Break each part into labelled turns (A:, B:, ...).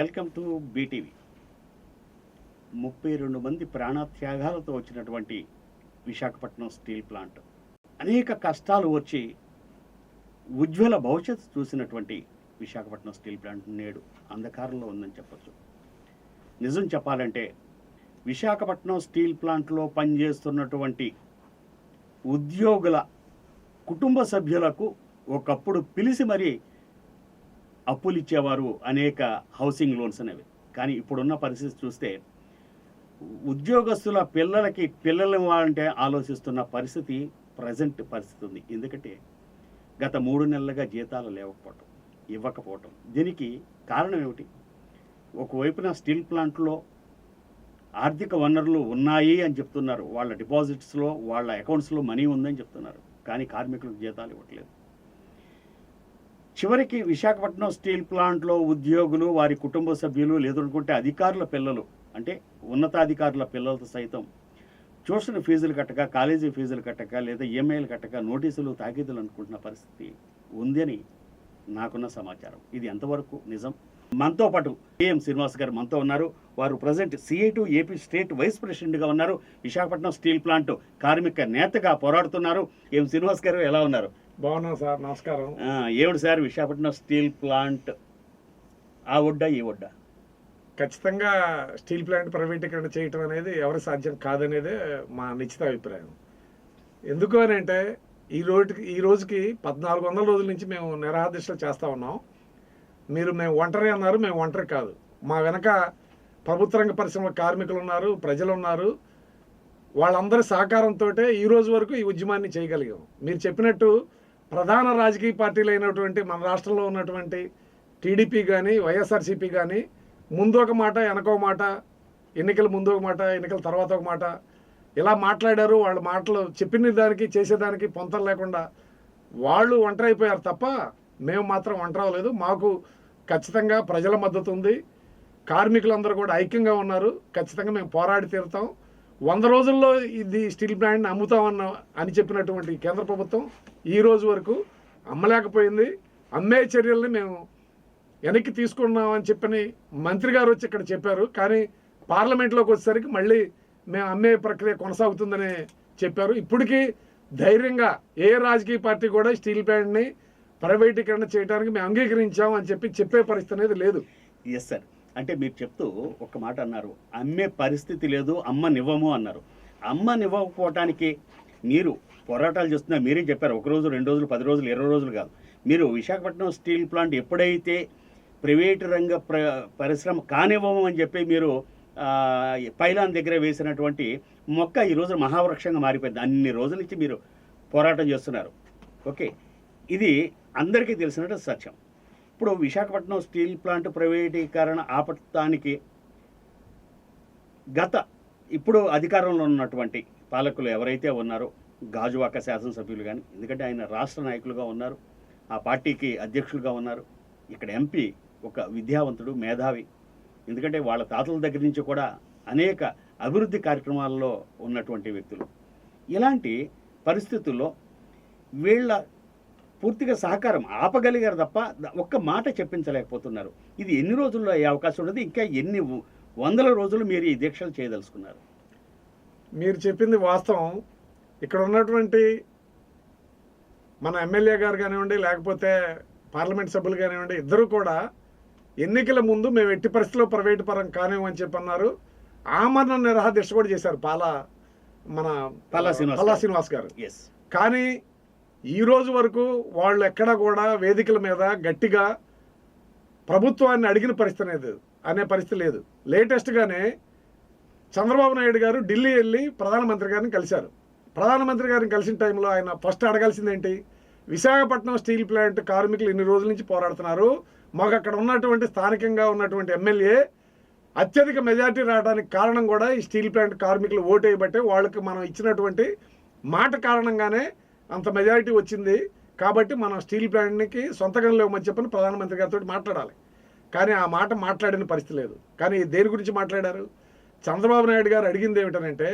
A: Welcome to BTV. ముప్పై రెండు మంది ప్రాణత్యాగాలతో వచ్చినటువంటి విశాఖపట్నం స్టీల్ ప్లాంట్. అనేక కష్టాలు వచ్చి ఉజ్వల భవిష్యత్తు చూసినటువంటి విశాఖపట్నం స్టీల్ ప్లాంట్ నేడు అంధకారంలో ఉందని చెప్పొచ్చు. నిజం చెప్పాలంటే విశాఖపట్నం స్టీల్ ప్లాంట్లో పనిచేస్తున్నటువంటి ఉద్యోగుల కుటుంబ సభ్యులకు ఒకప్పుడు పిలిచి మరీ అప్పులు ఇచ్చేవారు అనేక హౌసింగ్ లోన్స్ అనేవి. కానీ ఇప్పుడున్న పరిస్థితి చూస్తే ఉద్యోగస్తుల పిల్లలకి పిల్లలు అంటే ఆలోచిస్తున్న పరిస్థితి ప్రజెంట్ పరిస్థితి ఉంది. ఎందుకంటే గత మూడు నెలలుగా జీతాలు లేవకపోవటం ఇవ్వకపోవటం. దీనికి కారణం ఏమిటి? ఒకవైపున స్టీల్ ప్లాంట్లో ఆర్థిక వనరులు ఉన్నాయి అని చెప్తున్నారు. వాళ్ళ డిపాజిట్స్లో వాళ్ళ అకౌంట్స్లో మనీ ఉందని చెప్తున్నారు. కానీ కార్మికులకు జీతాలు ఇవ్వట్లేదు. చివరికి విశాఖపట్నం స్టీల్ ప్లాంట్లో ఉద్యోగులు వారి కుటుంబ సభ్యులు లేదనుకుంటే అధికారుల పిల్లలు అంటే ఉన్నతాధికారుల పిల్లలతో సైతం ట్యూషన్ ఫీజులు కట్టక కాలేజీ ఫీజులు కట్టక లేదా ఈఎంఐలు కట్టక నోటీసులు తాకీదులు అనుకుంటున్న పరిస్థితి ఉందని నాకున్న సమాచారం. ఇది ఎంతవరకు నిజం? మనతో పాటు ఏఎం శ్రీనివాస్ గారు మనతో ఉన్నారు. వారు present CI to AP state vice ప్రెసిడెంట్గా ఉన్నారు. విశాఖపట్నం స్టీల్ ప్లాంట్ కార్మిక నేతగా పోరాడుతున్నారు. ఏం శ్రీనివాస్ గారు ఎలా ఉన్నారు?
B: బాగున్నాం సార్ నమస్కారం.
A: ఏమిటి సార్ విశాఖపట్నం స్టీల్ ప్లాంట్? ఆ ఒడ్డా ఈ ఒడ్డా?
B: ఖచ్చితంగా స్టీల్ ప్లాంట్ ప్రైవేటీకరణ చేయటం అనేది ఎవరి సాధ్యం కాదనేదే మా నిశ్చిత అభిప్రాయం. ఎందుకు అని అంటే ఈ రోజుకి ఈ రోజుకి పద్నాలుగు వందల రోజుల నుంచి మేము నిరాదీక్షలు చేస్తూ ఉన్నాం. మీరు మేము ఒంటరి అన్నారు మేము ఒంటరి కాదు. మా వెనక ప్రభుత్వ రంగ పరిశ్రమ కార్మికులు ఉన్నారు ప్రజలు ఉన్నారు. వాళ్ళందరి సహకారంతో ఈ రోజు వరకు ఈ ఉద్యమాన్ని చేయగలిగాం. మీరు చెప్పినట్టు ప్రధాన రాజకీయ పార్టీలు అయినటువంటి మన రాష్ట్రంలో ఉన్నటువంటి టీడీపీ కానీ వైఎస్ఆర్సీపీ కానీ ముందు ఒక మాట వెనక ఒక మాట ఎన్నికల ముందు ఒక మాట ఎన్నికల తర్వాత ఒక మాట. ఇలా మాట్లాడారు వాళ్ళ మాటలు చెప్పిన దానికి చేసేదానికి పొంతలు లేకుండా వాళ్ళు ఒంటరి అయిపోయారు తప్ప మేము మాత్రం ఒంటరి అవ్వలేదు మాకు ఖచ్చితంగా ప్రజల మద్దతు ఉంది. కార్మికులందరూ కూడా ఐక్యంగా ఉన్నారు. ఖచ్చితంగా మేము పోరాడి తీరుతాం. వంద రోజుల్లో ఇది స్టీల్ ప్లాంట్ని అమ్ముతామన్న అని చెప్పినటువంటి కేంద్ర ప్రభుత్వం ఈ రోజు వరకు అమ్మలేకపోయింది. అమ్మే చర్యల్ని మేము వెనక్కి తీసుకున్నామని చెప్పని మంత్రి గారు వచ్చి ఇక్కడ చెప్పారు. కానీ పార్లమెంట్లోకి వచ్చేసరికి మళ్ళీ మేము అమ్మే ప్రక్రియ కొనసాగుతుందని చెప్పారు. ఇప్పటికీ ధైర్యంగా ఏ రాజకీయ పార్టీ కూడా స్టీల్ ప్లాంట్ని ప్రైవేటీకరణ చేయడానికి మేము అంగీకరించాం అని చెప్పి చెప్పే పరిస్థితి అనేది లేదు.
A: ఎస్ సార్ అంటే మీరు చెప్తూ ఒక మాట అన్నారు. అమ్మే పరిస్థితి లేదు అమ్మనివ్వము అన్నారు. అమ్మనివ్వకపోవటానికి మీరు పోరాటాలు చేస్తున్నా మీరే చెప్పారు ఒక రోజు రెండు రోజులు పది రోజులు ఇరవై రోజులు కాదు. మీరు విశాఖపట్నం స్టీల్ ప్లాంట్ ఎప్పుడైతే ప్రైవేటు రంగ ప్ర పరిశ్రమ కానివ్వము అని చెప్పి మీరు పైలాన్ దగ్గర వేసినటువంటి మొక్క ఈరోజు మహావృక్షంగా మారిపోయింది. అన్ని రోజుల నుంచి మీరు పోరాటం చేస్తున్నారు. ఓకే. ఇది అందరికీ తెలిసినట్టు సత్యం. ఇప్పుడు విశాఖపట్నం స్టీల్ ప్లాంట్ ప్రైవేటీకరణ ఆపటానికి గత ఇప్పుడు అధికారంలో ఉన్నటువంటి పాలకులు ఎవరైతే ఉన్నారో గాజువాక శాసనసభ్యులు కానీ ఎందుకంటే ఆయన రాష్ట్ర నాయకులుగా ఉన్నారు ఆ పార్టీకి అధ్యక్షులుగా ఉన్నారు. ఇక్కడ ఎంపీ ఒక విద్యావంతుడు మేధావి. ఎందుకంటే వాళ్ళ తాతల దగ్గర నుంచి కూడా అనేక అభివృద్ధి కార్యక్రమాల్లో ఉన్నటువంటి వ్యక్తులు. ఇలాంటి పరిస్థితుల్లో వీళ్ళ పూర్తిగా సహకారం ఆపగలిగారు తప్ప ఒక్క మాట చెప్పించలేకపోతున్నారు. ఇది ఎన్ని రోజుల్లో అయ్యే అవకాశం ఉన్నది? ఇంకా ఎన్ని వందల రోజులు మీరు ఈ దీక్షలు చేయదలుచుకున్నారు?
B: మీరు చెప్పింది వాస్తవం. ఇక్కడ ఉన్నటువంటి మన ఎమ్మెల్యే గారు కానివ్వండి లేకపోతే పార్లమెంట్ సభ్యులు కానివ్వండి ఇద్దరు కూడా ఎన్నికల ముందు మేము ఎట్టి పరిస్థితుల్లో ప్రైవేటు పరం కానివ్వని చెప్పి అన్నారు ఆమరణ నిరాదీక్ష కూడా చేశారు పాలా మన
A: పల్లా శ్రీనివాస్ గారు.
B: శ్రీనివాస్ గారు.
A: ఎస్
B: కానీ ఈ రోజు వరకు వాళ్ళు ఎక్కడ కూడా వేదికల మీద గట్టిగా ప్రభుత్వాన్ని అడిగిన పరిస్థితి లేదు అనే పరిస్థితి లేదు. లేటెస్ట్గానే చంద్రబాబు నాయుడు గారు ఢిల్లీ వెళ్ళి ప్రధానమంత్రి గారిని కలిశారు. ప్రధానమంత్రి గారిని కలిసిన టైంలో ఆయన ఫస్ట్ అడగాల్సింది ఏంటి విశాఖపట్నం స్టీల్ ప్లాంట్ కార్మికులు ఇన్ని రోజుల నుంచి పోరాడుతున్నారు. మాకు అక్కడ ఉన్నటువంటి స్థానికంగా ఉన్నటువంటి ఎమ్మెల్యే అత్యధిక మెజారిటీ రావడానికి కారణం కూడా ఈ స్టీల్ ప్లాంట్ కార్మికులు ఓటు వేయబట్టే వాళ్ళకి మనం ఇచ్చినటువంటి మాట కారణంగానే అంత మెజారిటీ వచ్చింది. కాబట్టి మనం స్టీల్ ప్లాంట్కి సొంతకం లేవమని చెప్పని ప్రధానమంత్రి గారితో మాట్లాడాలి. కానీ ఆ మాట మాట్లాడిన పరిస్థితి లేదు. కానీ దేని గురించి మాట్లాడారు? చంద్రబాబు నాయుడు గారు అడిగింది ఏమిటనంటే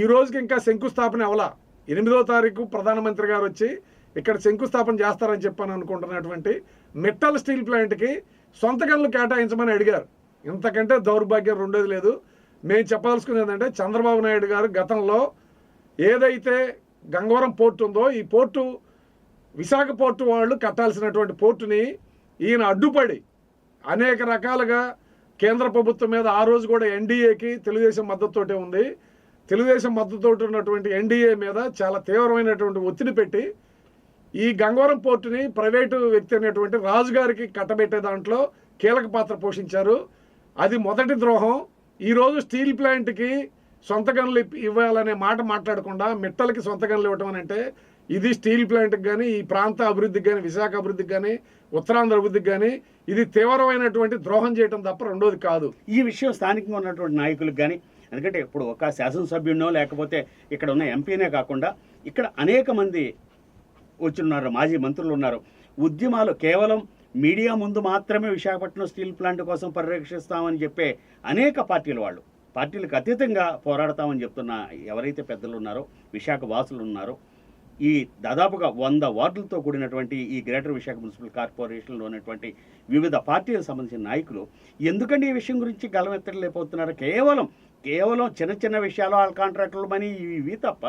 B: ఈ రోజుకి ఇంకా శంకుస్థాపన అవలా. ఎనిమిదో తారీఖు ప్రధానమంత్రి గారు వచ్చి ఇక్కడ శంకుస్థాపన చేస్తారని చెప్పాను అనుకుంటున్నటువంటి మెట్టల్ స్టీల్ ప్లాంట్కి సొంత గనులు కేటాయించమని అడిగారు. ఇంతకంటే దౌర్భాగ్యం రెండోది లేదు. మేము చెప్పదలుచుకుంది ఏంటంటే చంద్రబాబు నాయుడు గారు గతంలో ఏదైతే గంగవరం పోర్టు ఉందో ఈ పోర్టు విశాఖ పోర్టు వాళ్ళు కట్టాల్సినటువంటి పోర్టుని ఈయన అడ్డుపడి అనేక రకాలుగా కేంద్ర ప్రభుత్వం మీద ఆ రోజు కూడా ఎన్డీఏకి తెలుగుదేశం మద్దతుతోటే ఉంది. తెలుగుదేశం మద్దతుతో ఉన్నటువంటి ఎన్డీఏ మీద చాలా తీవ్రమైనటువంటి ఒత్తిడి పెట్టి ఈ గంగవరం పోర్టుని ప్రైవేటు వ్యక్తి అనేటువంటి రాజుగారికి కట్టబెట్టే దాంట్లో కీలక పాత్ర పోషించారు. అది మొదటి ద్రోహం. ఈరోజు స్టీల్ ప్లాంట్కి సొంత గనులు ఇవ్వాలనే మాట మాట్లాడకుండా మిట్టలకి సొంత గనులు ఇవ్వటం అని అంటే ఇది స్టీల్ ప్లాంట్కి కానీ ఈ ప్రాంత అభివృద్ధికి కానీ విశాఖ అభివృద్ధికి కానీ ఉత్తరాంధ్ర అభివృద్ధికి కానీ ఇది తీవ్రమైనటువంటి ద్రోహం చేయటం తప్ప రెండోది కాదు.
A: ఈ విషయం స్థానికంగా ఉన్నటువంటి నాయకులకు కానీ ఎందుకంటే ఇప్పుడు ఒక శాసనసభ్యుడినో లేకపోతే ఇక్కడ ఉన్న ఎంపీనే కాకుండా ఇక్కడ అనేక మంది వచ్చిన్నారు మాజీ మంత్రులు ఉన్నారు. ఉద్యమాలు కేవలం మీడియా ముందు మాత్రమే విశాఖపట్నం స్టీల్ ప్లాంట్ కోసం పరిరక్షిస్తామని చెప్పే అనేక పార్టీల వాళ్ళు. పార్టీలకు అతీతంగా పోరాడతామని చెప్తున్న ఎవరైతే పెద్దలు ఉన్నారో విశాఖ వాసులు ఉన్నారో ఈ దాదాపుగా వంద వార్డులతో కూడినటువంటి ఈ గ్రేటర్ విశాఖ మున్సిపల్ కార్పొరేషన్లో ఉన్నటువంటి వివిధ పార్టీలకు సంబంధించిన నాయకులు ఎందుకంటే ఈ విషయం గురించి గలమెత్తలేకపోతున్నారు? కేవలం కేవలం చిన్న చిన్న విషయాలు వాళ్ళ కాంట్రాక్టులు మనీ ఇవి తప్ప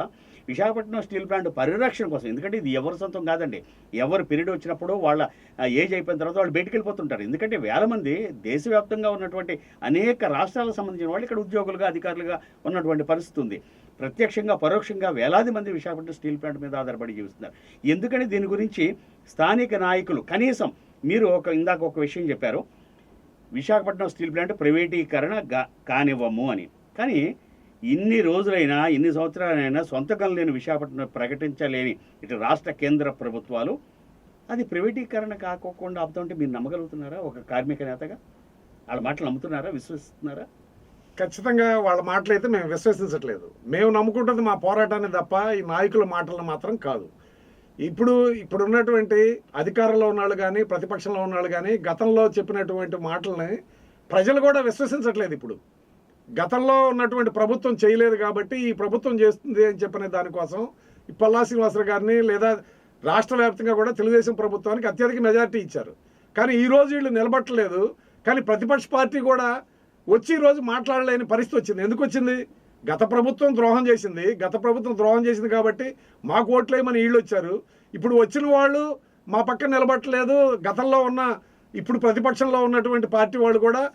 A: విశాఖపట్నం స్టీల్ ప్లాంట్ పరిరక్షణ కోసం ఎందుకంటే ఇది ఎవరి సొంతం కాదండి. ఎవరు పీరియడ్ వచ్చినప్పుడు వాళ్ళ ఏజ్ అయిపోయిన తర్వాత వాళ్ళు బయటికి వెళ్ళిపోతుంటారు. ఎందుకంటే వేల మంది దేశవ్యాప్తంగా ఉన్నటువంటి అనేక రాష్ట్రాలకు సంబంధించిన వాళ్ళు ఇక్కడ ఉద్యోగులుగా అధికారులుగా ఉన్నటువంటి పరిస్థితి ఉంది. ప్రత్యక్షంగా పరోక్షంగా వేలాది మంది విశాఖపట్నం స్టీల్ ప్లాంట్ మీద ఆధారపడి జీవిస్తున్నారు. ఎందుకని దీని గురించి స్థానిక నాయకులు కనీసం మీరు ఒక ఇందాక ఒక విషయం చెప్పారు. విశాఖపట్నం స్టీల్ ప్లాంట్ ప్రైవేటీకరణ కానివ్వము అని. కానీ ఇన్ని రోజులైనా ఇన్ని సంవత్సరాలైనా సొంతకం లేని విశాఖపట్నం ప్రకటించలేని ఇటు రాష్ట్ర కేంద్ర ప్రభుత్వాలు అది ప్రైవేటీకరణ కాకోకుండా ఆపుతుంటే మీరు నమ్మగలుగుతున్నారా? ఒక కార్మిక నేతగా? వాళ్ళ మాటలు నమ్ముతున్నారా? విశ్వసిస్తున్నారా?
B: ఖచ్చితంగా వాళ్ళ మాటలైతే మేము విశ్వసించట్లేదు. మేము నమ్ముకుంటుంది మా పోరాటాన్ని తప్ప ఈ నాయకుల మాటలను మాత్రం కాదు. ఇప్పుడు ఇప్పుడు ఉన్నటువంటి అధికారంలో ఉన్నాళ్ళు కానీ ప్రతిపక్షంలో ఉన్నాళ్ళు కానీ గతంలో చెప్పినటువంటి మాటల్ని ప్రజలు కూడా విశ్వసించట్లేదు ఇప్పుడు. గతంలో ఉన్నటువంటి ప్రభుత్వం చేయలేదు కాబట్టి ఈ ప్రభుత్వం చేస్తుంది అని చెప్పిన దానికోసం ఈ పల్లా శ్రీనివాసరావు గారిని లేదా రాష్ట్ర వ్యాప్తంగా కూడా తెలుగుదేశం ప్రభుత్వానికి అత్యధిక మెజార్టీ ఇచ్చారు. కానీ ఈ రోజు వీళ్ళు నిలబట్టలేదు. కానీ ప్రతిపక్ష పార్టీ కూడా వచ్చి ఈరోజు రోజు మాట్లాడలేని పరిస్థితి వచ్చింది. ఎందుకు వచ్చింది? గత ప్రభుత్వం ద్రోహం చేసింది. గత ప్రభుత్వం ద్రోహం చేసింది కాబట్టి మాకు ఓట్లేయమని వీళ్ళు వచ్చారు. ఇప్పుడు వచ్చిన వాళ్ళు మా పక్కన నిలబట్టలేదు. గతంలో ఉన్న ఇప్పుడు ప్రతిపక్షంలో ఉన్నటువంటి పార్టీ వాళ్ళు కూడా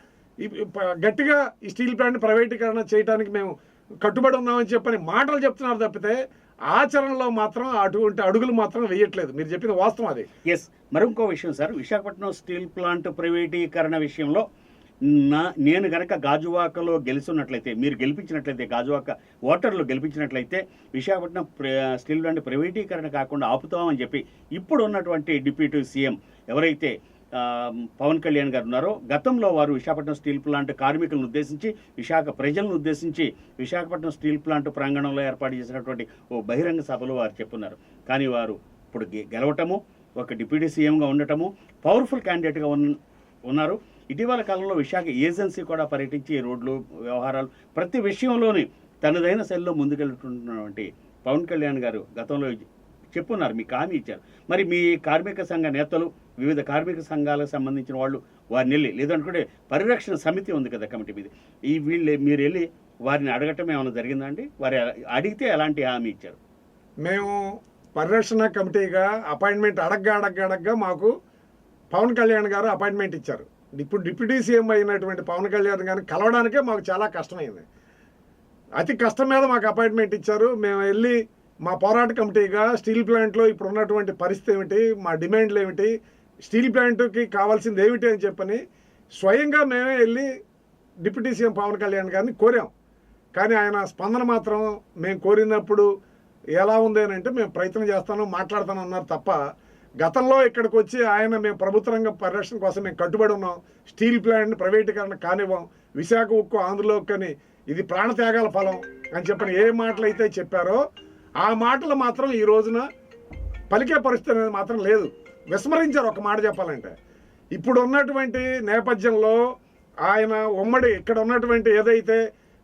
B: గట్టిగా ఈ స్టీల్ ప్లాంట్ ప్రైవేటీకరణ చేయడానికి మేము కట్టుబడి ఉన్నామని చెప్పని మాటలు చెప్తున్నారు తప్పితే ఆచరణలో మాత్రం అటువంటి అడుగులు మాత్రం వేయట్లేదు. మీరు చెప్పిన వాస్తవం అది.
A: ఎస్ మరింకో విషయం సార్. విశాఖపట్నం స్టీల్ ప్లాంట్ ప్రైవేటీకరణ విషయంలో నా నేను గనక గాజువాకలో గెలుచున్నట్లయితే మీరు గెలిపించినట్లయితే గాజువాక ఓటర్లు గెలిపించినట్లయితే విశాఖపట్నం ప్ర- స్టీల్ ప్లాంట్ ప్రైవేటీకరణ కాకుండా ఆపుతామని చెప్పి ఇప్పుడు ఉన్నటువంటి డిప్యూటీ సీఎం ఎవరైతే పవన్ కళ్యాణ్ గారు ఉన్నారో. గతంలో వారు విశాఖపట్నం స్టీల్ ప్లాంట్ కార్మికులను ఉద్దేశించి విశాఖ ప్రజలను ఉద్దేశించి విశాఖపట్నం స్టీల్ ప్లాంట్ ప్రాంగణంలో ఏర్పాటు చేసినటువంటి ఓ బహిరంగ సభలో వారు చెప్పున్నారు. కానీ వారు ఇప్పుడు గె- గెలవటము ఒక డిప్యూటీ సీఎంగా ఉండటము పవర్ఫుల్ క్యాండిడేట్గా ఉన్న ఉన్నారు. ఇటీవల కాలంలో విశాఖ ఏజెన్సీ కూడా పర్యటించి రోడ్లు వ్యవహారాలు ప్రతి విషయంలోని తనదైన శైలిలో ముందుకెళ్తున్నటువంటి పవన్ కళ్యాణ్ గారు గతంలో చెప్పున్నారు. మీకు హామీ ఇచ్చారు. మరి మీ కార్మిక సంఘ నేతలు వివిధ కార్మిక సంఘాలకు సంబంధించిన వాళ్ళు వారిని వెళ్ళి లేదనుకుంటే పరిరక్షణ సమితి ఉంది కదా కమిటీ మీద. ఈ వీళ్ళు మీరు వెళ్ళి వారిని అడగటం ఏమైనా జరిగిందా అండి? వారి అడిగితే ఎలాంటి హామీ ఇచ్చారు?
B: మేము పరిరక్షణ కమిటీగా అపాయింట్మెంట్ అడగ్గా అడగ్గా అడగ్గా మాకు పవన్ కళ్యాణ్ గారు అపాయింట్మెంట్ ఇచ్చారు. ఇప్పుడు డిప్యూటీ సీఎం అయినటువంటి పవన్ కళ్యాణ్ గారిని కలవడానికే మాకు చాలా కష్టమైంది. అతి కష్టం మీద మాకు అపాయింట్మెంట్ ఇచ్చారు. మేము వెళ్ళి మా పోరాట కమిటీగా స్టీల్ ప్లాంట్లో ఇప్పుడు ఉన్నటువంటి పరిస్థితి ఏమిటి? మా డిమాండ్లు ఏమిటి? స్టీల్ ప్లాంట్కి కావాల్సింది ఏమిటి అని చెప్పని స్వయంగా మేమే వెళ్ళి డిప్యూటీ సీఎం పవన్ కళ్యాణ్ గారిని కోరాం. కానీ ఆయన స్పందన మాత్రం మేము కోరినప్పుడు ఎలా ఉంది అని అంటే మేము ప్రయత్నం చేస్తాను మాట్లాడతాను అన్నారు తప్ప గతంలో ఇక్కడికి వచ్చి ఆయన మేము ప్రభుత్వ రంగ పరిరక్షణ కోసం మేము కట్టుబడి ఉన్నాం స్టీల్ ప్లాంట్ ప్రైవేటీకరణ కానివ్వం విశాఖ ఉక్కు ఆంధ్రలో ఉక్కని ఇది ప్రాణత్యాగాల ఫలం అని చెప్పని ఏ మాటలు అయితే చెప్పారో ఆ మాటలు మాత్రం ఈ రోజున పలికే పరిస్థితి అనేది మాత్రం లేదు. విస్మరించారు ఒక మాట చెప్పాలంటే. ఇప్పుడు ఉన్నటువంటి నేపథ్యంలో ఆయన ఉమ్మడి ఇక్కడ ఉన్నటువంటి ఏదైతే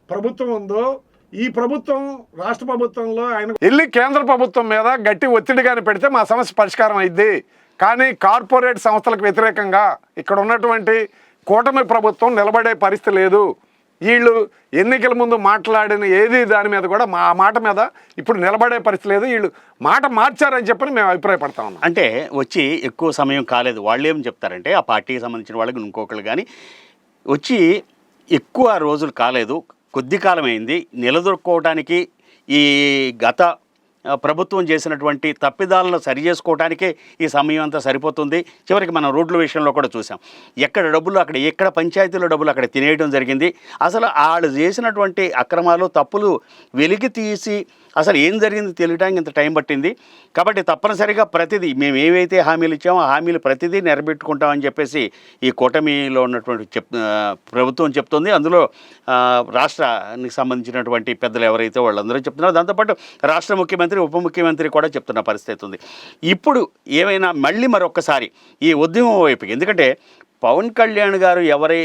B: ప్రభుత్వం ఉందో ఈ ప్రభుత్వం రాష్ట్ర ప్రభుత్వంలో ఆయన వెళ్ళి కేంద్ర ప్రభుత్వం మీద గట్టి ఒత్తిడి కానీ పెడితే మా సమస్య పరిష్కారం అయింది కానీ కార్పొరేట్ సంస్థలకు వ్యతిరేకంగా ఇక్కడ ఉన్నటువంటి కూటమి ప్రభుత్వం నిలబడే పరిస్థితి లేదు. వీళ్ళు ఎన్నికల ముందు మాట్లాడిన ఏది దాని మీద కూడా మా మాట మీద ఇప్పుడు నిలబడే పరిస్థితి లేదు. వీళ్ళు మాట మార్చారని చెప్పని మేము అభిప్రాయపడతా ఉన్నాం.
A: అంటే వచ్చి ఎక్కువ సమయం కాలేదు. వాళ్ళు ఏం చెప్తారంటే ఆ పార్టీకి సంబంధించిన వాళ్ళకి ఇంకొకరు కానీ వచ్చి ఎక్కువ రోజులు కాలేదు. కొద్ది కాలం అయింది నిలదొక్కుకోవడానికి ఈ గత ప్రభుత్వం చేసినటువంటి తప్పిదాలను సరి చేసుకోవడానికే ఈ సమయం అంతా సరిపోతుంది. చివరికి మనం రోడ్ల విషయంలో కూడా చూసాం ఎక్కడ డబ్బులు అక్కడ ఎక్కడ పంచాయతీలో డబ్బులు అక్కడ తినేయడం జరిగింది. అసలు వాళ్ళు చేసినటువంటి అక్రమాలు తప్పులు వెలికి తీసి అసలు ఏం జరిగింది తెలియడానికి ఇంత టైం పట్టింది. కాబట్టి తప్పనిసరిగా ప్రతిదీ మేము ఏవైతే హామీలు ఇచ్చామో ఆ హామీలు ప్రతిదీ నెరవేర్చుకుంటామని చెప్పేసి ఈ కూటమిలో ఉన్నటువంటి చెప్ ప్రభుత్వం చెప్తుంది. అందులో రాష్ట్రానికి సంబంధించినటువంటి పెద్దలు ఎవరైతే వాళ్ళందరూ చెప్తున్నారో దాంతోపాటు రాష్ట్ర ముఖ్యమంత్రి ఉప ముఖ్యమంత్రి కూడా చెప్తున్న పరిస్థితి ఉంది. ఇప్పుడు ఏమైనా మళ్ళీ మరొకసారి ఈ ఉద్యమం వైపుకి ఎందుకంటే పవన్ కళ్యాణ్ గారు ఎవరై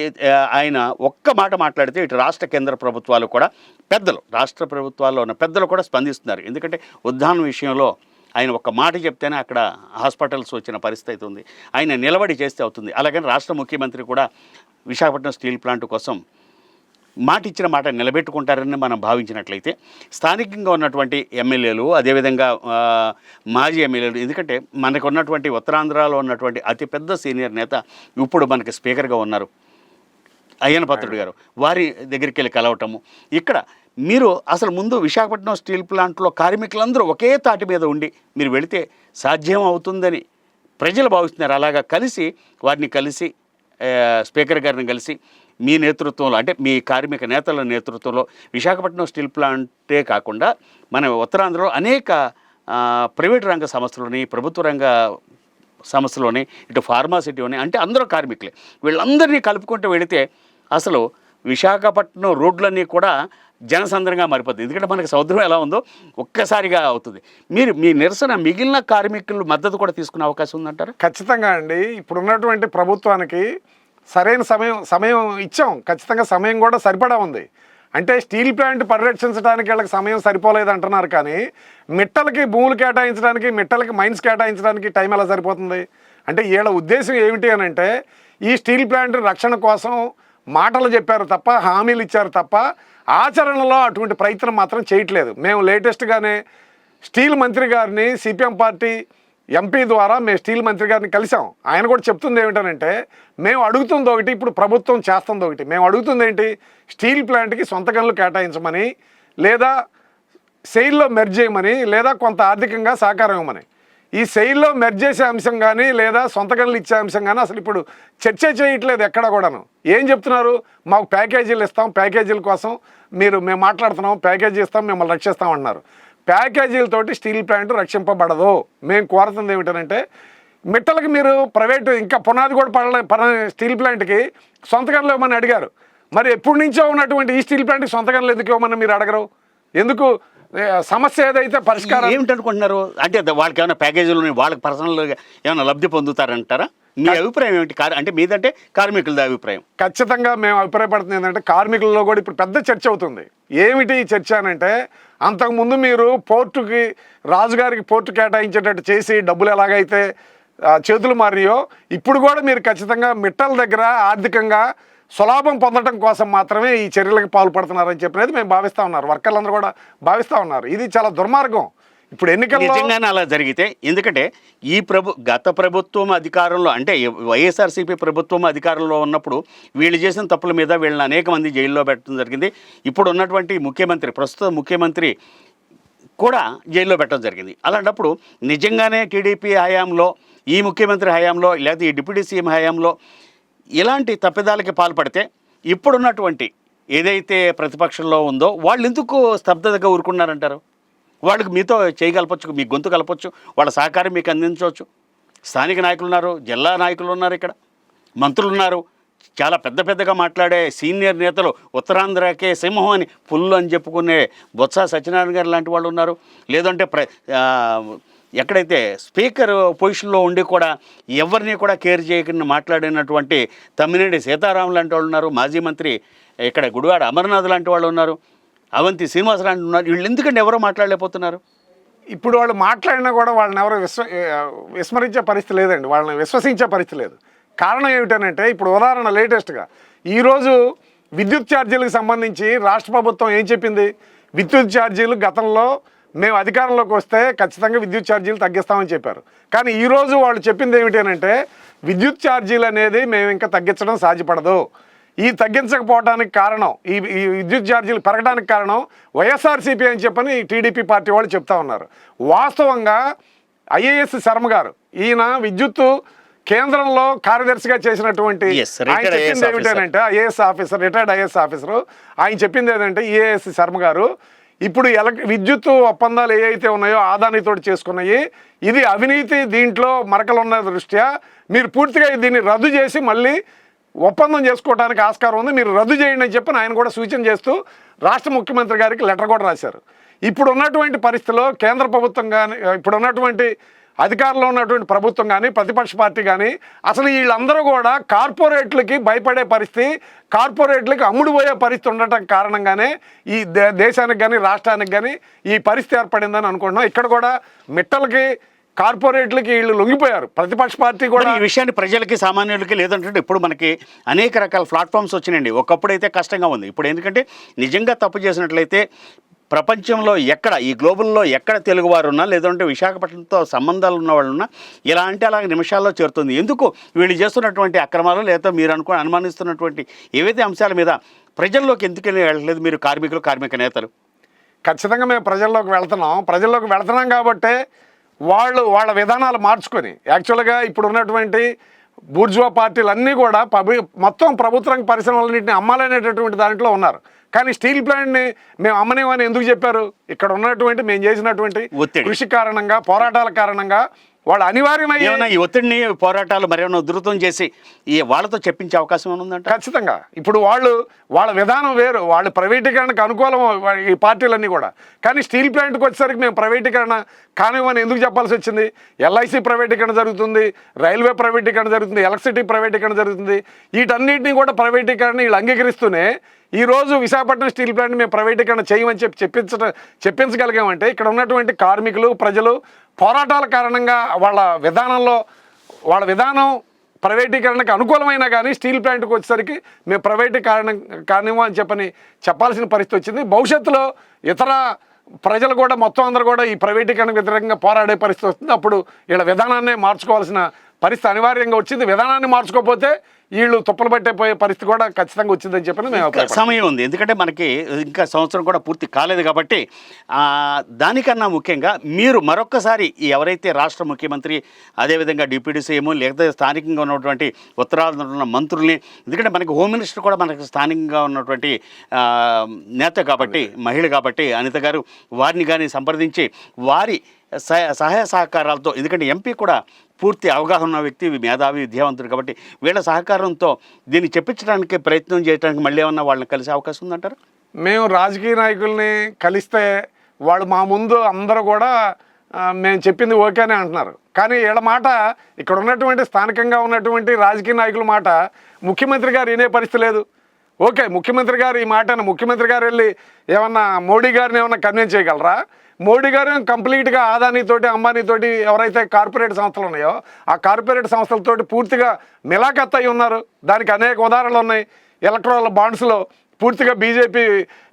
A: ఆయన ఒక్క మాట మాట్లాడితే ఇటు రాష్ట్ర కేంద్ర ప్రభుత్వాలు కూడా పెద్దలు రాష్ట్ర ప్రభుత్వాల్లో ఉన్న పెద్దలు కూడా స్పందిస్తున్నారు. ఎందుకంటే ఉద్దానం విషయంలో ఆయన ఒక్క మాట చెప్తేనే అక్కడ హాస్పిటల్స్ వచ్చిన పరిస్థితి ఉంది. ఆయన నిలబడి చేస్తే అవుతుంది. అలాగని రాష్ట్ర ముఖ్యమంత్రి కూడా విశాఖపట్నం స్టీల్ ప్లాంట్ కోసం మాట ఇచ్చిన మాట నిలబెట్టుకుంటారని మనం భావించినట్లయితే స్థానికంగా ఉన్నటువంటి ఎమ్మెల్యేలు అదేవిధంగా మాజీ ఎమ్మెల్యేలు ఎందుకంటే మనకు ఉన్నటువంటి ఉత్తరాంధ్రలో ఉన్నటువంటి అతిపెద్ద సీనియర్ నేత ఇప్పుడు మనకి స్పీకర్గా ఉన్నారు. అయ్యన పత్రుడు గారు వారి దగ్గరికి వెళ్ళి కలవటము. ఇక్కడ మీరు అసలు ముందు విశాఖపట్నం స్టీల్ ప్లాంట్లో కార్మికులందరూ ఒకే తాటి మీద ఉండి మీరు వెళితే సాధ్యం అవుతుందని ప్రజలు భావిస్తున్నారు. అలాగా కలిసి వారిని కలిసి స్పీకర్ గారిని కలిసి మీ నేతృత్వంలో అంటే మీ కార్మిక నేతల నేతృత్వంలో విశాఖపట్నం స్టీల్ ప్లాంటే కాకుండా మన ఉత్తరాంధ్రలో అనేక ప్రైవేట్ రంగ సంస్థలని ప్రభుత్వ రంగ సంస్థలోని ఇటు ఫార్మాసిటీలోని అంటే అందరూ కార్మికులే. వీళ్ళందరినీ కలుపుకుంటూ వెళితే అసలు విశాఖపట్నం రోడ్లన్నీ కూడా జనసంద్రంగా మారిపోతుంది ఎందుకంటే మనకి సముద్రం ఎలా ఉందో ఒక్కసారిగా అవుతుంది. మీరు మీ నిరసన మిగిలిన కార్మికులు మద్దతు కూడా తీసుకునే అవకాశం ఉందంటారు?
B: ఖచ్చితంగా అండి. ఇప్పుడున్నటువంటి ప్రభుత్వానికి సరైన సమయం సమయం ఇచ్చాం. ఖచ్చితంగా సమయం కూడా సరిపడా ఉంది. అంటే స్టీల్ ప్లాంట్ పరిరక్షించడానికి వీళ్ళకి సమయం సరిపోలేదు అంటున్నారు కానీ మిట్టలకి భూములు కేటాయించడానికి మిట్టలకి మైన్స్ కేటాయించడానికి టైం ఎలా సరిపోతుంది? అంటే వీళ్ళ ఉద్దేశం ఏమిటి అని అంటే ఈ స్టీల్ ప్లాంట్ రక్షణ కోసం మాటలు చెప్పారు తప్ప హామీలు ఇచ్చారు తప్ప ఆచరణలో అటువంటి ప్రయత్నం మాత్రం చేయట్లేదు. మేము లేటెస్ట్గానే స్టీల్ మంత్రి గారిని సిపిఎం పార్టీ ఎంపీ ద్వారా మేము స్టీల్ మంత్రి గారిని కలిసాం ఆయన కూడా చెప్తుంది ఏమిటనంటే మేము అడుగుతుంది ఒకటి ఇప్పుడు ప్రభుత్వం చేస్తుంది ఒకటి. మేము అడుగుతుంది ఏంటి? స్టీల్ ప్లాంట్కి సొంత గనులు కేటాయించమని లేదా సెయిల్లో మెర్జ్ చేయమని లేదా కొంత ఆర్థికంగా సహకారం ఇవ్వమని. ఈ సెయిల్లో మెర్జ్ చేసే అంశం కానీ లేదా సొంత గనులు ఇచ్చే అంశం కానీ అసలు ఇప్పుడు చర్చ చేయట్లేదు ఎక్కడ కూడాను. ఏం చెప్తున్నారు? మాకు ప్యాకేజీలు ఇస్తాం ప్యాకేజీల కోసం మీరు మేము మాట్లాడుతున్నాం ప్యాకేజీ ఇస్తాం మిమ్మల్ని రక్షిస్తాం అంటున్నారు. ప్యాకేజీలతోటి స్టీల్ ప్లాంట్ రక్షింపబడదు. మేము కోరుతుంది ఏమిటనంటే మిట్టలకి మీరు ప్రైవేటు ఇంకా పునాది కూడా పడలే పడ స్టీల్ ప్లాంట్కి సొంతకంలో ఇవ్వమని అడిగారు? మరి ఎప్పటి నుంచో ఉన్నటువంటి ఈ స్టీల్ ప్లాంట్కి సొంతకంలో ఎందుకు ఇవ్వమని మీరు అడగరు? ఎందుకు? సమస్య ఏదైతే పరిష్కారం
A: ఏమిటనుకుంటున్నారు? అంటే వాళ్ళకి ఏమైనా ప్యాకేజీలు వాళ్ళకి పర్సనల్గా ఏమైనా లబ్ధి పొందుతారంటారా? మీ అభిప్రాయం ఏమిటి? కార్ అంటే మీదంటే కార్మికులది అభిప్రాయం.
B: ఖచ్చితంగా మేము అభిప్రాయపడుతుంది ఏంటంటే కార్మికులలో కూడా ఇప్పుడు పెద్ద చర్చ అవుతుంది. ఏమిటి చర్చ అనంటే అంతకుముందు మీరు పోర్టుకి రాజుగారికి పోర్టు కేటాయించేటట్టు చేసి డబ్బులు ఎలాగైతే చేతులు మారినాయో ఇప్పుడు కూడా మీరు ఖచ్చితంగా మిట్టల దగ్గర ఆర్థికంగా సులాభం పొందడం కోసం మాత్రమే ఈ చర్యలకు పాల్పడుతున్నారని చెప్పినది మేము భావిస్తూ ఉన్నారు. వర్కర్లందరూ కూడా భావిస్తూ ఉన్నారు. ఇది చాలా దుర్మార్గం. ఇప్పుడు ఎన్నికలు
A: నిజంగానే అలా జరిగితే ఎందుకంటే ఈ ప్రభు గత ప్రభుత్వం అధికారంలో అంటే వైఎస్ఆర్సీపీ ప్రభుత్వం అధికారంలో ఉన్నప్పుడు వీళ్ళు చేసిన తప్పుల మీద వీళ్ళని అనేక మంది జైల్లో పెట్టడం జరిగింది. ఇప్పుడు ఉన్నటువంటి ముఖ్యమంత్రి ప్రస్తుత ముఖ్యమంత్రి కూడా జైల్లో పెట్టడం జరిగింది. అలాంటప్పుడు నిజంగానే టీడీపీ హయాంలో ఈ ముఖ్యమంత్రి హయాంలో లేదా ఈ డిప్యూటీ సీఎం హయాంలో ఇలాంటి తప్పిదాలకి పాల్పడితే ఇప్పుడున్నటువంటి ఏదైతే ప్రతిపక్షంలో ఉందో వాళ్ళు ఎందుకు స్తబ్దతగా ఊరుకున్నారంటారు? వాళ్ళకి మీతో చేయగలపచ్చు మీ గొంతు కలపచ్చు వాళ్ళ సహకారం మీకు అందించవచ్చు. స్థానిక నాయకులు ఉన్నారు జిల్లా నాయకులు ఉన్నారు ఇక్కడ. మంత్రులు ఉన్నారు. చాలా పెద్ద పెద్దగా మాట్లాడే సీనియర్ నేతలు ఉత్తరాంధ్రకే సింహం అని పుల్లు అని చెప్పుకునే బొత్స సత్యనారాయణ గారు లాంటి వాళ్ళు ఉన్నారు. లేదంటే ప్ర ఎక్కడైతే స్పీకర్ పొజిషన్లో ఉండి కూడా ఎవరిని కూడా కేర్ చేయకుండా మాట్లాడినటువంటి తమ్మినేని సీతారాం లాంటి వాళ్ళు ఉన్నారు. మాజీ మంత్రి ఇక్కడ గుడివాడ అమర్నాథ్ లాంటి వాళ్ళు ఉన్నారు. అవంతి శ్రీనివాసరావు ఉన్నారు. వీళ్ళు ఎందుకంటే ఎవరో మాట్లాడలేకపోతున్నారు?
B: ఇప్పుడు వాళ్ళు మాట్లాడినా కూడా వాళ్ళని ఎవరో విశ్వ విస్మరించే పరిస్థితి లేదండి. వాళ్ళని విశ్వసించే పరిస్థితి లేదు. కారణం ఏమిటనంటే ఇప్పుడు ఉదాహరణ లేటెస్ట్గా ఈరోజు విద్యుత్ ఛార్జీలకు సంబంధించి రాష్ట్ర ప్రభుత్వం ఏం చెప్పింది? విద్యుత్ ఛార్జీలు గతంలో మేము అధికారంలోకి వస్తే ఖచ్చితంగా విద్యుత్ ఛార్జీలు తగ్గిస్తామని చెప్పారు. కానీ ఈరోజు వాళ్ళు చెప్పింది ఏమిటనంటే విద్యుత్ ఛార్జీలు అనేది మేము ఇంకా తగ్గించడం సాధ్యపడదు. ఈ తగ్గించకపోవడానికి కారణం ఈ ఈ విద్యుత్ ఛార్జీలు పెరగడానికి కారణం వైఎస్ఆర్సీపీ అని చెప్పని టీడీపీ పార్టీ వాళ్ళు చెప్తా ఉన్నారు వాస్తవంగా ఐఏఎస్ శర్మ గారు ఈయన విద్యుత్తు కేంద్రంలో కార్యదర్శిగా చేసినటువంటి ఆయన చెప్పింది. ఏమిటంటే IAS officer retired IAS officer ఆయన చెప్పింది ఏంటంటే ఈఏఎస్ శర్మ గారు ఇప్పుడు ఎలక్ విద్యుత్ ఒప్పందాలు ఏవైతే ఉన్నాయో ఆదానితో చేసుకున్నాయి ఇది అవినీతి దీంట్లో మరకలు ఉన్న దృష్ట్యా మీరు పూర్తిగా దీన్ని రద్దు చేసి మళ్ళీ ఒప్పందం చేసుకోవడానికి ఆస్కారం ఉంది. మీరు రద్దు చేయండి అని చెప్పి ఆయన కూడా సూచన చేస్తూ రాష్ట్ర ముఖ్యమంత్రి గారికి లెటర్ కూడా రాశారు. ఇప్పుడు ఉన్నటువంటి పరిస్థితిలో కేంద్ర ప్రభుత్వం కానీ ఇప్పుడు ఉన్నటువంటి అధికారంలో ఉన్నటువంటి ప్రభుత్వం కానీ ప్రతిపక్ష పార్టీ కానీ అసలు వీళ్ళందరూ కూడా కార్పొరేట్లకి భయపడే పరిస్థితి కార్పొరేట్లకి అమ్ముడుపోయే పరిస్థితి ఉండటం కారణంగానే ఈ దే దేశానికి కానీ రాష్ట్రానికి కానీ ఈ పరిస్థితి ఏర్పడిందని అనుకుంటున్నాం. ఇక్కడ కూడా మిట్టలకి కార్పొరేట్లకి వీళ్ళు లొంగిపోయారు. ప్రతిపక్ష పార్టీ కూడా
A: ఈ విషయాన్ని ప్రజలకి సామాన్యులకి లేదంటే ఇప్పుడు మనకి అనేక రకాల ప్లాట్ఫామ్స్ వచ్చినాయండి. ఒకప్పుడు అయితే కష్టంగా ఉంది. ఇప్పుడు ఎందుకంటే నిజంగా తప్పు చేసినట్లయితే ప్రపంచంలో ఎక్కడ ఈ గ్లోబల్లో ఎక్కడ తెలుగువారు ఉన్నా లేదంటే విశాఖపట్నంతో సంబంధాలు ఉన్న వాళ్ళు ఉన్నా ఇలా అంటే అలాగే నిమిషాల్లో చేరుతుంది. ఎందుకు? వీళ్ళు చేస్తున్నటువంటి అక్రమాలు లేదా మీరు అనుకో అనుమానిస్తున్నటువంటి ఏవైతే అంశాల మీద ప్రజల్లోకి ఎందుకని వెళ్ళలేదు మీరు కార్మికులు కార్మిక నేతలు.
B: ఖచ్చితంగా మేము ప్రజల్లోకి వెళ్తున్నాం. ప్రజల్లోకి వెళ్తున్నాం కాబట్టే వాళ్ళు వాళ్ళ విధానాలు మార్చుకొని యాక్చువల్గా ఇప్పుడు ఉన్నటువంటి బూర్జువా పార్టీలు అన్నీ కూడా పబి మొత్తం ప్రభుత్వ పరిశ్రమలన్నింటినీ అమ్మాలనేటటువంటి దాంట్లో ఉన్నారు కానీ స్టీల్ ప్లాంట్ని మేము అమ్మనేమని ఎందుకు చెప్పారు ఇక్కడ ఉన్నటువంటి మేము చేసినటువంటి. కృషి కారణంగా పోరాటాల కారణంగా వాళ్ళు అనివార్యమయ్యే
A: ఏమైనా ఈ ఒత్తిడిని పోరాటాలు మరేమైనా ఉధృతం చేసి ఈ వాళ్ళతో చెప్పించే అవకాశం ఏమైనా ఉందంట?
B: ఖచ్చితంగా. ఇప్పుడు వాళ్ళు వాళ్ళ విధానం వేరు. వాళ్ళు ప్రైవేటీకరణకు అనుకూలం ఈ పార్టీలన్నీ కూడా. కానీ స్టీల్ ప్లాంట్కి వచ్చేసరికి మేము ప్రైవేటీకరణ కానివ్వని ఎందుకు చెప్పాల్సి వచ్చింది? ఎల్ఐసి ప్రైవేటీకరణ జరుగుతుంది రైల్వే ప్రైవేటీకరణ జరుగుతుంది ఎలక్ట్రిసిటీ ప్రైవేటీకరణ జరుగుతుంది. వీటన్నిటిని కూడా ప్రైవేటీకరణ వీళ్ళు అంగీకరిస్తూనే ఈ రోజు విశాఖపట్నం స్టీల్ ప్లాంట్ మేము ప్రైవేటీకరణ చేయమని చెప్పి చెప్పించడం చెప్పించగలిగామంటే ఇక్కడ ఉన్నటువంటి కార్మికులు ప్రజలు పోరాటాల కారణంగా వాళ్ళ విధానంలో వాళ్ళ విధానం ప్రైవేటీకరణకు అనుకూలమైనా కానీ స్టీల్ ప్లాంట్కి వచ్చేసరికి మేము ప్రైవేటీకరణ కానివ్వం అని చెప్పని చెప్పాల్సిన పరిస్థితి వచ్చింది. భవిష్యత్తులో ఇతర ప్రజలు కూడా మొత్తం అందరూ కూడా ఈ ప్రైవేటీకరణకు వ్యతిరేకంగా పోరాడే పరిస్థితి వస్తుంది. అప్పుడు వీళ్ళ విధానాన్ని మార్చుకోవాల్సిన పరిస్థితి అనివార్యంగా వచ్చింది. విధానాన్ని మార్చుకోకపోతే వీళ్ళు తుప్పలు పట్టే పోయే పరిస్థితి కూడా ఖచ్చితంగా వచ్చిందని చెప్పని మేము.
A: సమయం ఉంది ఎందుకంటే మనకి ఇంకా సంవత్సరం కూడా పూర్తి కాలేదు కాబట్టి దానికన్నా ముఖ్యంగా మీరు మరొక్కసారి ఈ ఎవరైతే రాష్ట్ర ముఖ్యమంత్రి అదేవిధంగా డిప్యూటీ సీఎం లేకపోతే స్థానికంగా ఉన్నటువంటి ఉత్తరాంధ్ర ఉన్న మంత్రుల్ని ఎందుకంటే మనకి హోమ్ మినిస్టర్ కూడా మనకి స్థానికంగా ఉన్నటువంటి నేత కాబట్టి మహిళ కాబట్టి అనిత గారు వారిని కానీ సంప్రదించి వారి సహాయ సహకారాలతో ఎందుకంటే ఎంపీ కూడా పూర్తి అవగాహన ఉన్న వ్యక్తి మేధావి విద్యావంతుడు కాబట్టి వీళ్ళ సహకారంతో దీన్ని చెప్పించడానికి ప్రయత్నం చేయడానికి మళ్ళీ ఏమన్నా వాళ్ళని కలిసే అవకాశం ఉందంటారు?
B: మేము రాజకీయ నాయకుల్ని కలిస్తే వాళ్ళు మా ముందు అందరూ కూడా మేము చెప్పింది ఓకేనే అంటున్నారు. కానీ వీళ్ళ మాట ఇక్కడ ఉన్నటువంటి స్థానికంగా ఉన్నటువంటి రాజకీయ నాయకుల మాట ముఖ్యమంత్రి గారు వినే పరిస్థితి లేదు. ఓకే ముఖ్యమంత్రి గారు ఈ మాటను ముఖ్యమంత్రి గారు వెళ్ళి ఏమన్నా మోడీ గారిని ఏమన్నా కన్విన్స్ చేయగలరా? మోడీ గారు కంప్లీట్గా ఆదానితోటి అంబానీతోటి ఎవరైతే కార్పొరేట్ సంస్థలు ఉన్నాయో ఆ కార్పొరేట్ సంస్థలతోటి పూర్తిగా మిలాఖత్ అయి ఉన్నారు. దానికి అనేక ఉదాహరణలు ఉన్నాయి. ఎలక్ట్రల్ బాండ్స్లో పూర్తిగా బీజేపీ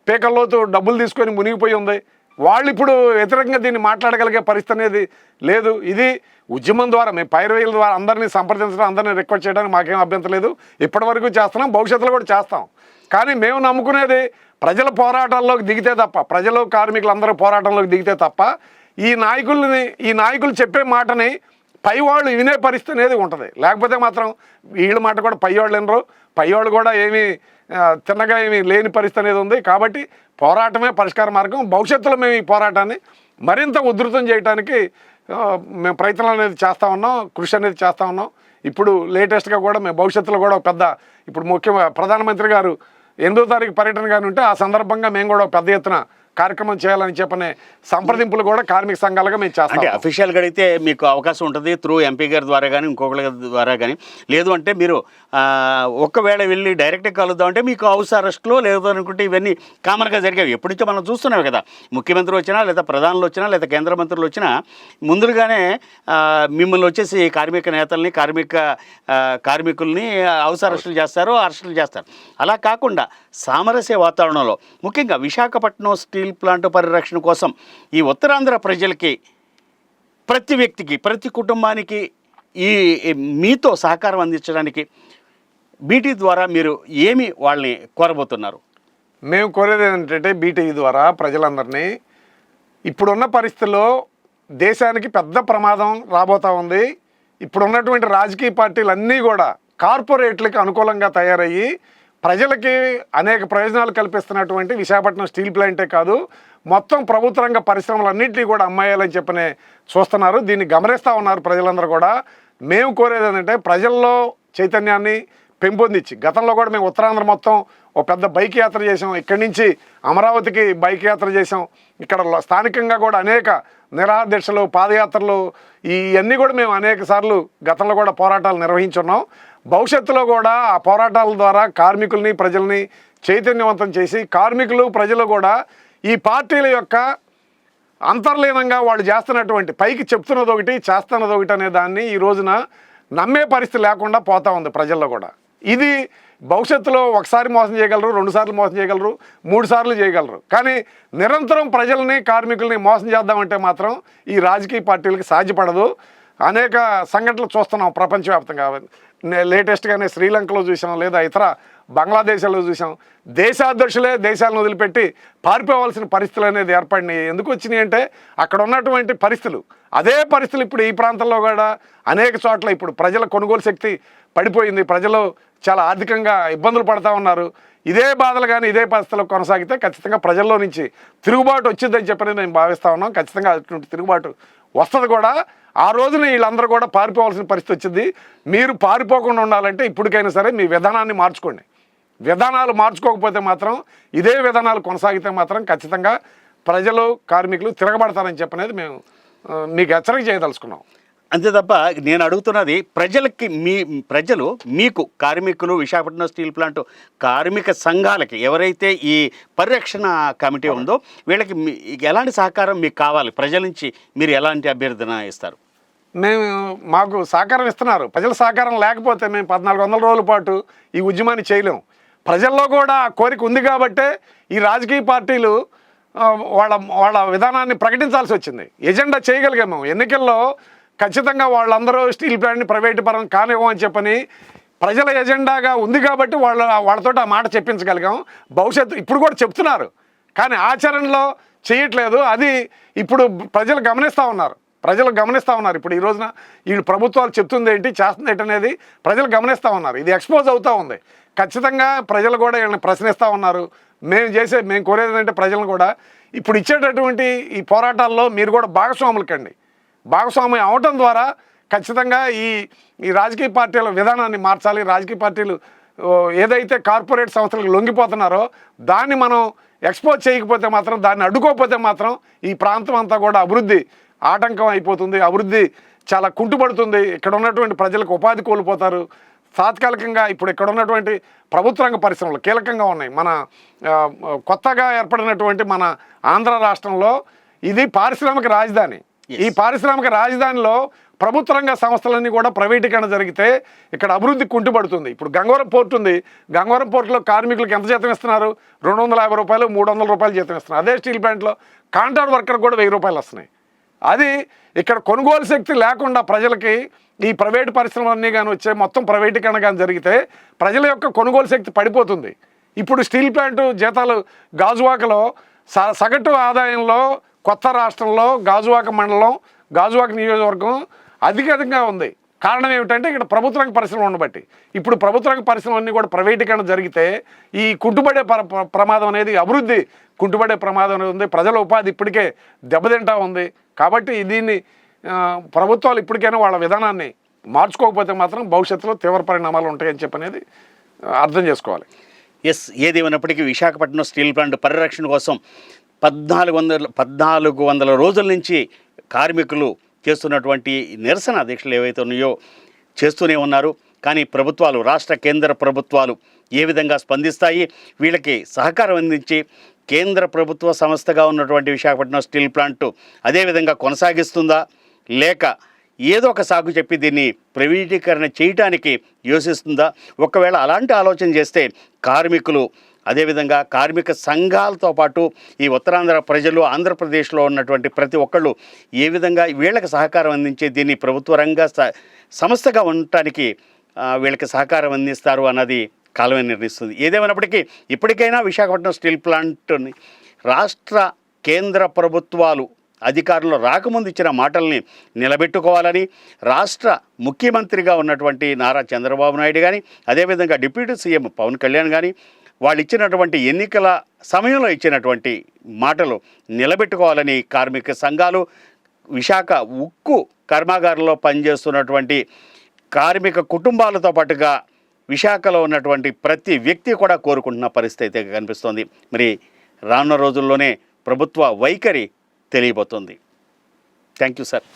B: పేకల్లోతో డబ్బులు తీసుకొని మునిగిపోయి ఉంది. వాళ్ళు ఇప్పుడు వ్యతిరేకంగా దీన్ని మాట్లాడగలిగే పరిస్థితి అనేది లేదు. ఇది ఉద్యమం ద్వారా మేము పైరవీల ద్వారా అందరినీ సంప్రదించడం అందరినీ రిక్వెస్ట్ చేయడానికి మాకేం అభ్యంతరం లేదు. ఇప్పటివరకు చేస్తున్నాం భవిష్యత్తులో కూడా చేస్తాం. కానీ మేము నమ్ముకునేది ప్రజల పోరాటంలోకి దిగితే తప్ప ప్రజలు కార్మికులు అందరూ పోరాటంలోకి దిగితే తప్ప ఈ నాయకుల్ని ఈ నాయకులు చెప్పే మాటని పై వాళ్ళు వినే పరిస్థితి అనేది ఉంటుంది. లేకపోతే మాత్రం వీళ్ళ మాట కూడా పై వాళ్ళు వినరు. పై వాళ్ళు కూడా ఏమీ చిన్నగా ఏమీ లేని పరిస్థితి అనేది ఉంది. కాబట్టి పోరాటమే పరిష్కార మార్గం. భవిష్యత్తులో మేము ఈ పోరాటాన్ని మరింత ఉధృతం చేయడానికి మేము ప్రయత్నాలు అనేది చేస్తూ ఉన్నాం. కృషి అనేది చేస్తూ ఉన్నాం. ఇప్పుడు లేటెస్ట్గా కూడా మేము భవిష్యత్తులో కూడా పెద్ద ఇప్పుడు ముఖ్య ప్రధానమంత్రి గారు ఎనిమిదో తారీఖు పర్యటన కానీ ఉంటే ఆ సందర్భంగా మేము కూడా పెద్ద ఎత్తున కార్యక్రమం చేయాలని చెప్పనే సంప్రదింపులు కూడా కార్మిక సంఘాలుగా మేము
A: అంటే అఫీషియల్గా అడిగితే మీకు అవకాశం ఉంటుంది త్రూ ఎంపీ గారి ద్వారా కానీ ఇంకొకరి ద్వారా కానీ లేదు అంటే మీరు ఒకవేళ ఒక్కవేళ వెళ్ళి డైరెక్ట్గా కలుద్దాం అంటే మీకు హౌస్ అరెస్ట్లో లేదు అనుకుంటే ఇవన్నీ కామన్గా జరిగేవి. ఎప్పుడైతే మనం చూస్తున్నాం కదా ముఖ్యమంత్రి వచ్చినా లేదా ప్రధానులు వచ్చినా లేదా కేంద్ర మంత్రులు వచ్చినా ముందుగానే మిమ్మల్ని వచ్చేసి కార్మిక నేతల్ని కార్మిక కార్మికుల్ని హౌస్ అరెస్టులు చేస్తారు అరెస్టులు చేస్తారు. అలా కాకుండా సామరస్య వాతావరణంలో ముఖ్యంగా విశాఖపట్నం స్టీల్ ప్లాంట్ పరిరక్షణ కోసం ఈ ఉత్తరాంధ్ర ప్రజలకి ప్రతి వ్యక్తికి ప్రతి కుటుంబానికి ఈ మీతో సహకారం అందించడానికి బీటీ ద్వారా మీరు ఏమి వాళ్ళని కోరబోతున్నారు?
B: మేము కోరేది ఏంటంటే బీటీ ద్వారా ప్రజలందరినీ ఇప్పుడున్న పరిస్థితుల్లో దేశానికి పెద్ద ప్రమాదం రాబోతా ఉంది. ఇప్పుడున్నటువంటి రాజకీయ పార్టీలు అన్నీ కూడా కార్పొరేట్లకు అనుకూలంగా తయారయ్యి ప్రజలకి అనేక ప్రయోజనాలు కల్పిస్తున్నటువంటి విశాఖపట్నం స్టీల్ ప్లాంటే కాదు మొత్తం ప్రభుత్వ రంగ పరిశ్రమలన్నింటినీ కూడా అమ్మాయాలని చెప్పనే చూస్తున్నారు. దీన్ని గమనిస్తూ ఉన్నారు ప్రజలందరూ కూడా. మేము కోరేది ఏంటంటే ప్రజల్లో చైతన్యాన్ని పెంపొందించి గతంలో కూడా మేము ఉత్తరాంధ్ర మొత్తం ఓ పెద్ద బైక్ యాత్ర చేసాం ఇక్కడి నుంచి అమరావతికి బైక్ యాత్ర చేసాం ఇక్కడ స్థానికంగా కూడా అనేక నిరాదీక్షలు పాదయాత్రలు ఇవన్నీ కూడా మేము అనేక సార్లు గతంలో కూడా పోరాటాలు నిర్వహించున్నాం. భవిష్యత్తులో కూడా ఆ పోరాటాల ద్వారా కార్మికుల్ని ప్రజల్ని చైతన్యవంతం చేసి కార్మికులు ప్రజలు కూడా ఈ పార్టీల యొక్క అంతర్లీనంగా వాళ్ళు చేస్తున్నటువంటి పైకి చెప్తున్నది ఒకటి చేస్తున్నది ఒకటి అనే దాన్ని ఈ రోజున నమ్మే పరిస్థితి లేకుండా పోతా ఉంది ప్రజల్లో కూడా. ఇది భవిష్యత్తులో ఒకసారి మోసం చేయగలరు రెండు సార్లు మోసం చేయగలరు మూడు సార్లు చేయగలరు. కానీ నిరంతరం ప్రజల్ని కార్మికుల్ని మోసం చేద్దామంటే మాత్రం ఈ రాజకీయ పార్టీలకు సాధ్యపడదు. అనేక సంఘటనలు చూస్తున్నాం ప్రపంచవ్యాప్తంగా. లేటెస్ట్గానే శ్రీలంకలో చూసాం లేదా ఇతర బంగ్లాదేశ్లో చూసాం దేశాధ్యక్షులే దేశాలను వదిలిపెట్టి పారిపోవాల్సిన పరిస్థితులు అనేది ఏర్పడినాయి. ఎందుకు వచ్చినాయి అంటే అక్కడ ఉన్నటువంటి పరిస్థితులు. అదే పరిస్థితులు ఇప్పుడు ఈ ప్రాంతంలో కూడా అనేక చోట్ల ఇప్పుడు ప్రజల కొనుగోలు శక్తి పడిపోయింది. ప్రజలు చాలా ఆర్థికంగా ఇబ్బందులు పడతా ఉన్నారు. ఇదే బాధలు కానీ ఇదే పరిస్థితుల్లో కొనసాగితే ఖచ్చితంగా ప్రజల్లో నుంచి తిరుగుబాటు వచ్చిందని చెప్పని మేము భావిస్తా ఉన్నాం. ఖచ్చితంగా అటువంటి తిరుగుబాటు వస్తుంది కూడా. ఆ రోజున వీళ్ళందరూ కూడా పారిపోవాల్సిన పరిస్థితి వచ్చింది. మీరు పారిపోకుండా ఉండాలంటే ఇప్పటికైనా సరే మీ విధానాన్ని మార్చుకోండి. విధానాలు మార్చుకోకపోతే మాత్రం ఇదే విధానాలు కొనసాగితే మాత్రం ఖచ్చితంగా ప్రజలు కార్మికులు తిరగబడతారని చెప్పనేది మేము మీకు హెచ్చరిక చేయదలుచుకున్నాం.
A: అంతే తప్ప నేను అడుగుతున్నది ప్రజలకి మీ ప్రజలు మీకు కార్మికులు విశాఖపట్నం స్టీల్ ప్లాంట్ కార్మిక సంఘాలకి ఎవరైతే ఈ పరిరక్షణ కమిటీ ఉందో వీళ్ళకి ఎలాంటి సహకారం మీకు కావాలి? ప్రజల నుంచి మీరు ఎలాంటి అభ్యర్థన ఇస్తారు?
B: మేము మాకు సహకారం ఇస్తున్నారు. ప్రజల సహకారం లేకపోతే మేము పద్నాలుగు వందల రోజుల పాటు ఈ ఉద్యమాన్ని చేయలేము. ప్రజల్లో కూడా కోరిక ఉంది కాబట్టే ఈ రాజకీయ పార్టీలు వాళ్ళ వాళ్ళ విధానాన్ని ప్రకటించాల్సి వచ్చింది. ఎజెండా చేయగలిగాము ఎన్నికల్లో ఖచ్చితంగా వాళ్ళందరూ స్టీల్ ప్లాంట్ని ప్రైవేటు పరం కానివ్వమని చెప్పని ప్రజల ఎజెండాగా ఉంది కాబట్టి వాళ్ళ వాళ్ళతో ఆ మాట చెప్పించగలిగాం. భవిష్యత్తు ఇప్పుడు కూడా చెప్తున్నారు. కానీ ఆచరణలో చేయట్లేదు. అది ఇప్పుడు ప్రజలు గమనిస్తూ ఉన్నారు. ప్రజలు గమనిస్తూ ఉన్నారు. ఇప్పుడు ఈ రోజున ఈ ప్రభుత్వాలు చెప్తుంది ఏంటి చేస్తుంది ఏంటి అనేది ప్రజలు గమనిస్తూ ఉన్నారు. ఇది ఎక్స్పోజ్ అవుతూ ఉంది. ఖచ్చితంగా ప్రజలు కూడా వీళ్ళని ప్రశ్నిస్తూ ఉన్నారు. మేము చేసే మేము కోరేది ఏంటంటే ప్రజలను కూడా ఇప్పుడు ఇచ్చేటటువంటి ఈ పోరాటాల్లో మీరు కూడా భాగస్వాములకండి భాగస్వామ్యం అవటం ద్వారా ఖచ్చితంగా ఈ ఈ రాజకీయ పార్టీల విధానాన్ని మార్చాలి. రాజకీయ పార్టీలు ఏదైతే కార్పొరేట్ సంస్థలకు లొంగిపోతున్నారో దాన్ని మనం ఎక్స్పోజ్ చేయకపోతే మాత్రం దాన్ని అడ్డుకోకపోతే మాత్రం ఈ ప్రాంతం అంతా కూడా అభివృద్ధి ఆటంకం అయిపోతుంది. అభివృద్ధి చాలా కుంటుపడుతుంది. ఇక్కడ ఉన్నటువంటి ప్రజలకు ఉపాధి కోల్పోతారు. తాత్కాలికంగా ఇప్పుడు ఇక్కడ ఉన్నటువంటి ప్రభుత్వ రంగ పరిశ్రమలు కీలకంగా ఉన్నాయి. మన కొత్తగా ఏర్పడినటువంటి మన ఆంధ్ర రాష్ట్రంలో ఇది పారిశ్రామిక రాజధాని. ఈ పారిశ్రామిక రాజధానిలో ప్రభుత్వ రంగ సంస్థలన్నీ కూడా ప్రైవేటీకరణ జరిగితే ఇక్కడ అభివృద్ధి కుంటుపడుతుంది. ఇప్పుడు గంగవరం పోర్ట్ ఉంది. గంగవరం పోర్టులో కార్మికులకు ఎంత జీతం ఇస్తున్నారు? రెండు వందల యాభై రూపాయలు మూడు వందల రూపాయలు జీతం ఇస్తున్నారు. అదే స్టీల్ ప్లాంట్లో కాంట్రాక్ట్ వర్కర్ కూడా వెయ్యి రూపాయలు వస్తున్నాయి. అది ఇక్కడ కొనుగోలు శక్తి లేకుండా ప్రజలకి ఈ ప్రైవేటు పరిశ్రమలన్నీ కానీ వచ్చే మొత్తం ప్రైవేటీకరణ కానీ జరిగితే ప్రజల యొక్క కొనుగోలు శక్తి పడిపోతుంది. ఇప్పుడు స్టీల్ ప్లాంట్ జీతాలు గాజువాకలో స సగటు ఆదాయంలో కొత్త రాష్ట్రంలో గాజువాక మండలం గాజువాక నియోజకవర్గం అధికంగా ఉంది. కారణం ఏమిటంటే ఇక్కడ ప్రభుత్వ రంగ పరిశ్రమ ఉండబట్టి. ఇప్పుడు ప్రభుత్వ రంగ పరిశ్రమలన్నీ కూడా ప్రైవేటీకరణ జరిగితే ఈ కుంటుపడే ప్రమాదం అనేది అభివృద్ధి కుంటుపడే ప్రమాదం అనేది ఉంది. ప్రజల ఉపాధి ఇప్పటికే దెబ్బతింటా ఉంది. కాబట్టి దీన్ని ప్రభుత్వాలు ఇప్పటికైనా వాళ్ళ విధానాన్ని మార్చుకోకపోతే మాత్రం భవిష్యత్తులో తీవ్ర పరిణామాలు ఉంటాయని చెప్పనేది అర్థం చేసుకోవాలి.
A: ఎస్ ఏదేమైనప్పటికీ విశాఖపట్నం స్టీల్ ప్లాంట్ పరిరక్షణ కోసం పద్నాలుగు వందల పద్నాలుగు వందల రోజుల నుంచి కార్మికులు చేస్తున్నటువంటి నిరసన దీక్షలు ఏవైతే ఉన్నాయో చేస్తూనే ఉన్నారు. కానీ ప్రభుత్వాలు రాష్ట్ర కేంద్ర ప్రభుత్వాలు ఏ విధంగా స్పందిస్తాయి? వీళ్ళకి సహకారం అందించి కేంద్ర ప్రభుత్వ సంస్థగా ఉన్నటువంటి విశాఖపట్నం స్టీల్ ప్లాంట్ అదేవిధంగా కొనసాగిస్తుందా? లేక ఏదో ఒక సాగు చెప్పి దీన్ని ప్రైవేటీకరణ చేయటానికి యోచిస్తుందా ఒకవేళ అలాంటి ఆలోచన చేస్తే కార్మికులు అదేవిధంగా కార్మిక సంఘాలతో పాటు ఈ ఉత్తరాంధ్ర ప్రజలు ఆంధ్రప్రదేశ్లో ఉన్నటువంటి ప్రతి ఒక్కళ్ళు ఏ విధంగా వీళ్ళకి సహకారం అందించే దీన్ని ప్రభుత్వ రంగ స- సంస్థగా ఉండటానికి వీళ్ళకి సహకారం అందిస్తారు అన్నది కాలమే నిర్ణయిస్తుంది. ఏదేమైనప్పటికీ ఇప్పటికైనా విశాఖపట్నం స్టీల్ ప్లాంట్ని రాష్ట్ర కేంద్ర ప్రభుత్వాలు అధికారంలో రాకముందు ఇచ్చిన మాటల్ని నిలబెట్టుకోవాలని రాష్ట్ర ముఖ్యమంత్రిగా ఉన్నటువంటి నారా చంద్రబాబు నాయుడు కానీ అదేవిధంగా డిప్యూటీ సీఎం పవన్ కళ్యాణ్ కానీ వాళ్ళు ఇచ్చినటువంటి ఎన్నికల సమయంలో ఇచ్చినటువంటి మాటలు నిలబెట్టుకోవాలని కార్మిక సంఘాలు విశాఖ ఉక్కు కర్మాగారంలో పనిచేస్తున్నటువంటి కార్మిక కుటుంబాలతో పాటుగా విశాఖలో ఉన్నటువంటి ప్రతి వ్యక్తి కూడా కోరుకుంటున్న పరిస్థితి అయితే కనిపిస్తోంది. మరి రానున్న రోజుల్లోనే ప్రభుత్వ వైఖరి తెలియబోతోంది. Thank you sir